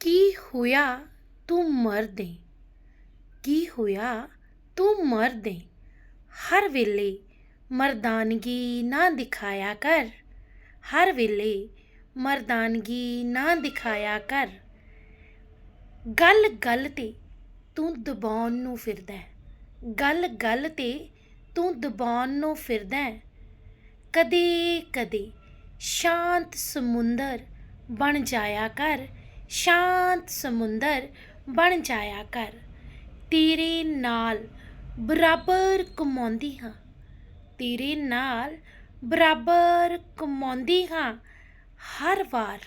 ਕੀ ਹੋਇਆ ਤੂੰ ਮਰਦ ਏ ਕੀ ਹੋਇਆ ਤੂੰ ਮਰਦ ਏ ਹਰ ਵੇਲੇ ਮਰਦਾਨਗੀ ਨਾ ਦਿਖਾਇਆ ਕਰ। ਹਰ ਵੇਲੇ ਮਰਦਾਨਗੀ ਨਾ ਦਿਖਾਇਆ ਕਰ। ਗੱਲ ਗੱਲ ਤੇ ਤੂੰ ਦਬਾਉਣ ਨੂੰ ਫਿਰਦਾ ਗੱਲ ਗੱਲ ਤੇ ਤੂੰ ਦਬਾਉਣ ਨੂੰ ਫਿਰਦਾ ਕਦੇ ਕਦੇ ਸ਼ਾਂਤ ਸਮੁੰਦਰ ਬਣ ਜਾਇਆ ਕਰ। ਸ਼ਾਂਤ ਸਮੁੰਦਰ ਬਣ ਜਾਇਆ ਕਰ ਤੇਰੇ ਨਾਲ ਬਰਾਬਰ ਕਮਾਉਂਦੀ ਹਾਂ ਤੇਰੇ ਨਾਲ ਬਰਾਬਰ ਕਮਾਉਂਦੀ ਹਾਂ ਹਰ ਵਾਰ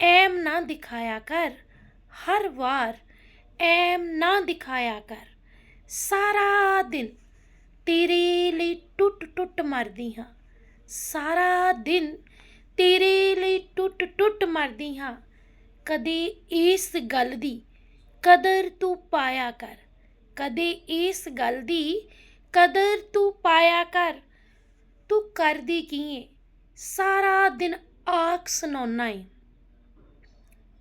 ਐਮ ਨਾ ਦਿਖਾਇਆ ਕਰ ਹਰ ਵਾਰ ਐਮ ਨਾ ਦਿਖਾਇਆ ਕਰ ਸਾਰਾ ਦਿਨ ਤੇਰੇ ਲਈ ਟੁੱਟ ਟੁੱਟ ਮਰਦੀ ਹਾਂ ਸਾਰਾ ਦਿਨ ਤੇਰੇ ਲਈ ਟੁੱਟ ਟੁੱਟ ਮਰਦੀ ਹਾਂ ਕਦੇ ਇਸ ਗੱਲ ਦੀ ਕਦਰ ਤੂੰ ਪਾਇਆ ਕਰ। ਕਦੇ ਇਸ ਗੱਲ ਦੀ ਕਦਰ ਤੂੰ ਪਾਇਆ ਕਰ। ਤੂੰ ਕਰਦੀ ਕੀ ਏ? ਸਾਰਾ ਦਿਨ ਆਖ ਸੁਣਾਉਣਾ ਏ।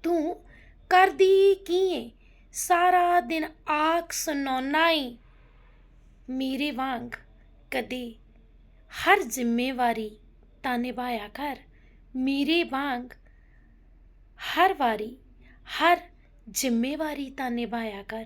ਤੂੰ ਕਰਦੀ ਕੀ ਏ? ਸਾਰਾ ਦਿਨ ਆਖ ਸੁਣਾਉਣਾ ਏ। ਮੇਰੇ ਵਾਂਗ ਕਦੇ ਹਰ ਜ਼ਿੰਮੇਵਾਰੀ ਤਾਂ ਨਿਭਾਇਆ ਕਰ। ਮੇਰੇ ਵਾਂਗ ਹਰ ਵਾਰੀ ਹਰ ਜ਼ਿੰਮੇਵਾਰੀ ਤਾਂ ਨਿਭਾਇਆ ਕਰ।